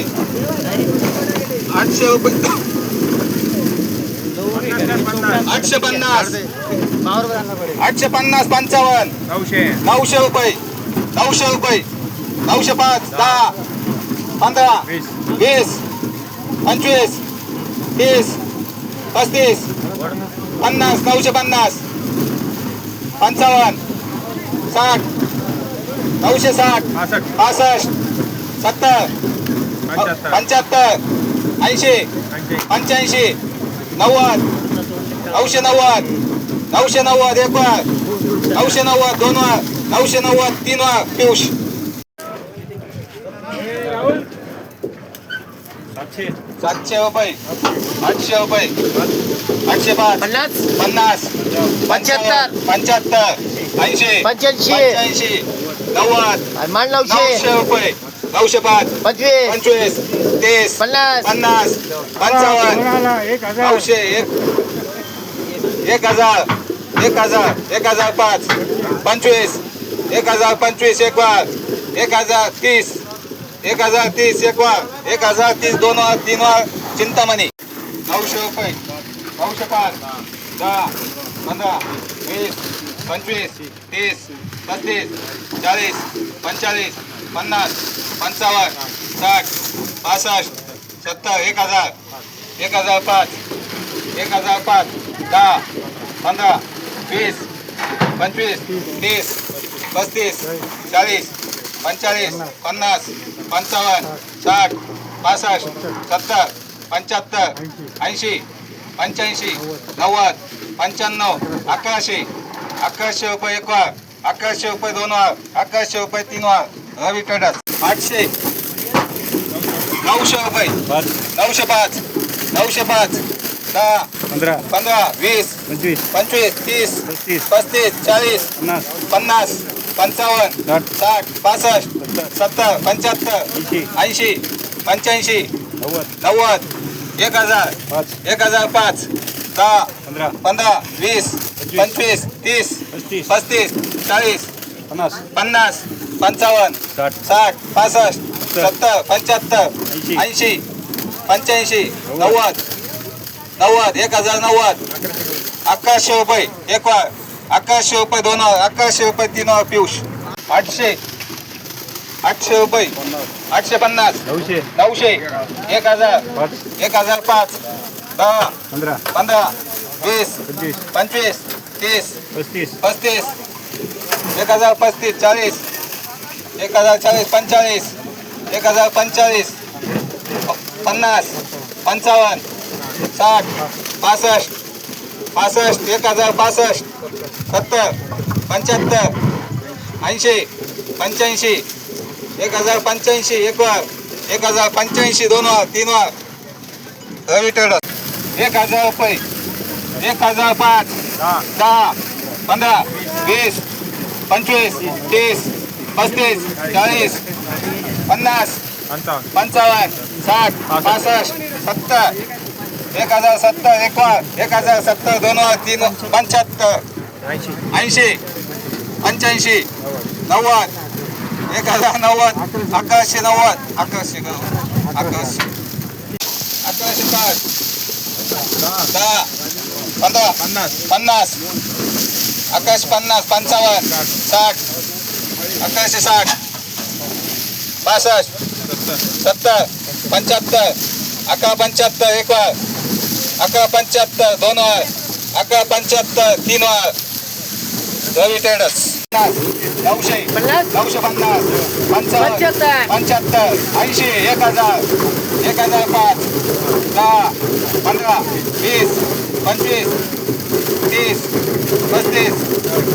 रुपये आठशे रुपये. आठशे पन्नास. आठशे पन्नास पंचावन्न. नऊशे. नऊशे रुपये. नऊशे रुपये. नऊशे पाच दहा पंधरा वीस. वीस पंचवीस तीस पस्तीस पन्नास नऊशे पन्नास. पंचावन्न साठ नऊशे साठ पासष्ट सत्तर पंच्याहत्तर. ऐंशी. ऐंशी. पंच्याऐंशी. नव्वद. नऊशे नव्वद. नऊशे नव्वद एक वर नऊशे नव्वद दोन वर नऊशे नव्वद तीन वर पियुष. सातशे सातशे रुपये. आठशे रुपये. आठशे पाच. पन्नास. पन्नास. पंच्याहत्तर. पंच्याहत्तर ऐंशी. पंच्याऐंशी. नव्वद मान नऊशे नऊशे रुपये. नऊशे पाच पंचवीस पंचवीस तीस पन्नास. पन्नास पंचावन्न एक हजार? नऊशे एक एक हजार एक हजार एक हजार पाच पंचवीस एक हजार पंचवीस एक वार एक हजार तीस एक हजार तीस एक वार एक हजार तीस दोन वार तीन वार चिंतामणी. नऊशे रुपये नऊशे पाच दहा पंधरा वीस पंचवीस तीस पस्तीस चाळीस पंचेचाळीस पन्नास पंचावन्न साठ पासष्ट सत्तर एक हजार एक हजार पाच एक हजार पाच दहा पंधरा वीस पंचवीस तीस पस्तीस चाळीस पंचेचाळीस पन्नास पंचावन्न साठ पासष्ट सत्तर पंच्याहत्तर ऐंशी पंच्याऐंशी नव्वद पंच्याण्णव अकराशे अकराशे रुपये एक वार अकराशे रुपये दोन वार अकराशे रुपये तीन वार रवी ट्रेडर्स आठशे. नऊशे रुपये. नऊशे पाच. नऊशे पाच. दहा. पंधरा. पंधरा. वीस. पंचवीस. पंचवीस. तीस. पस्तीस. पस्तीस. चाळीस. पन्नास. पन्नास. पंचावन्न. साठ. साठ. पासष्ट. सत्तर. पंच्याहत्तर. ऐंशी. ऐंशी. पंच्याऐंशी. नव्वद. नव्वद. एक हजार. पाच. एक हजार पाच. दहा पंधरा. पंधरा वीस पंचवीस. तीस पस्तीस. चाळीस पन्नास. पन्नास पंचावन्न साठ. साठ पासष्ट सत्तर. पंच्याहत्तर ऐंशी. ऐंशी पंच्याऐंशी नव्वद. नव्वद एक हजार नव्वद अकराशे रुपये एक वार अकराशे रुपये दोन वार अकराशे रुपये तीन वार पियुष. आठशे आठशे रुपये आठशे पन्नास नऊशे. नऊशे एक हजार एक हजार पाच. दहा पंधरा. पंधरा वीस पंचवीस. पंचवीस तीस पस्तीस. पस्तीस एक हजार पस्तीस चाळीस एक हजार चाळीस पंचेचाळीस एक हजार पंचेचाळीस प- पन्नास पंचावन्न साठ पासष्ट पासष्ट एक हजार पासष्ट सत्तर पंच्याहत्तर ऐंशी पंच्याऐंशी एक हजार पंच्याऐंशी एक वार एक हजार पंच्याऐंशी दोन वार तीन वार. रवी टेडर एक हजार रुपये. एक हजार पाच. दहा. पंधरा. वीस. पंचवीस. तीस. पस्तीस. चाळीस. पन्नास. पंचावन्न. साठ. पासष्ट. सत्तर. एक हजार सत्तर. एक वार एक हजार सत्तर. दोन वार तीन पंच्याहत्तर. ऐंशी. ऐंशी. पंच्याऐंशी. नव्वद. एक हजार नव्वद. अकराशे नव्वद. अकराशे अकराशे. अकराशे पाच. दहा पंधरा पन्नास. पन्नास अकराशे पन्नास पंचावन्न साठ. अकराशे साठ. पासष्ट सत्तर. पंच्याहत्तर. अकरा पंच्याहत्तर एक वर. अकरा पंच्याहत्तर दोन वर. अकरा पंच्याहत्तर तीन वर. रवी ट्रेडर्स. नऊशे पन्नास? नऊशे पन्नास. पंचावन्न पंच्याहत्तर. ऐंशी एक हजार एक हजार पाच दहा पंधरा वीस पंचवीस तीस पस्तीस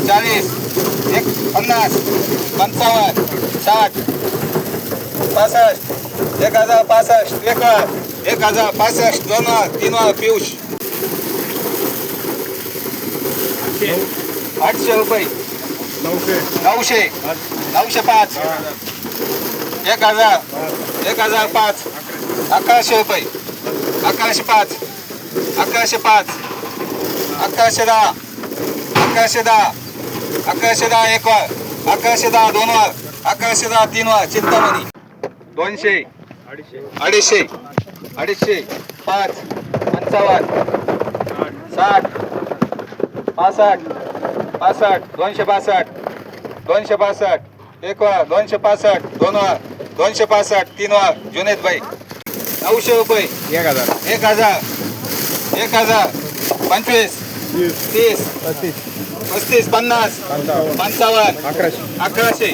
चाळीस एक पन्नास पंचावन्न साठ पासष्ट एक हजार पासष्ट एक एक हजार पासष्ट दोन तीन पियुष. आठशे रुपये. नऊशे. नऊशे. नऊशे पाच. एक हजार. एक हजार पाच. अकराशे रुपये. अकराशे पाच. अकराशे पाच. अकराशे दहा. अकराशे दहा. अकराशे दहा एक वर. अकराशे दहा दोन वर. अकराशे दहा तीन वर. चिंतामणी. दोनशे. अडीचशे. अडीचशे. अडीचशे. पाच. पंचावन्न. साठ. पासष्ट. पासष्ट दोनशे पासष्ट दोनशे पासष्ट एक वा दोनशे पासष्ट दोन वा दोनशे पासष्ट तीन वा जुनेद भाई. नऊशे रुपये. एक हजार. एक हजार. एक हजार. पंचवीस. तीस. तीस. पस्तीस. पन्नास. पंचावन्न. अकराशे. अकराशे.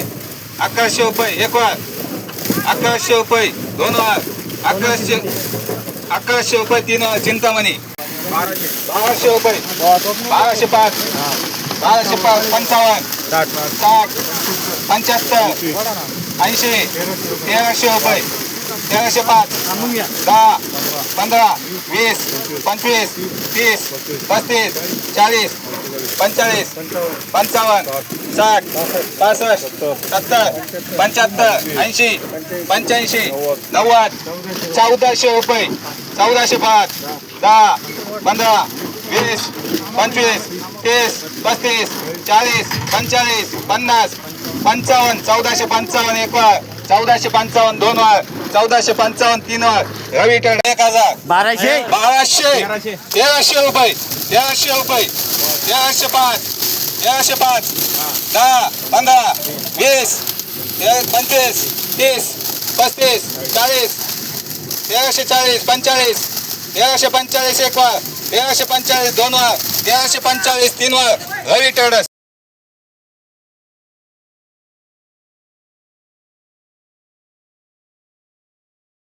अकराशे रुपये. एक वार अकराशे रुपये. दोन वार अकराशे. अकराशे रुपये तीन वार चिंतामणी. बाराशे. बाराशे रुपये. बाराशे पाच. बाराशे पाच पंचावन्न. साठ साठ. पंच्याहत्तर ऐंशी तेराशे रुपये. तेराशे पाच दहा पंधरा वीस पंचवीस तीस पस्तीस चाळीस पंचेचाळीस पंचावन्न साठ पासष्ट सत्तर पंच्याहत्तर ऐंशी पंच्याऐंशी नव्वद चौदाशे रुपये. चौदाशे पाच दहा पंधरा वीस पंचवीस तीस पस्तीस चाळीस पंचेचाळीस पन्नास पंचावन्न चौदाशे पंचावन्न एक वार चौदाशे पंचावन्न दोन वार चौदाशे पंचावन्न तीन वार. रवी टेड एक हजार. बाराशे. बाराशे. तेराशे. रुपये. तेराशे रुपये. तेराशे पाच. तेराशे पाच. दहा पंधरा वीस पंचवीस तीस पस्तीस चाळीस तेराशे चाळीस पंचेचाळीस तेराशे पंचेचाळीस एक वार. तेराशे पंचाळीस दोन वार. तेराशे पंचाळीस तीन वार. रवी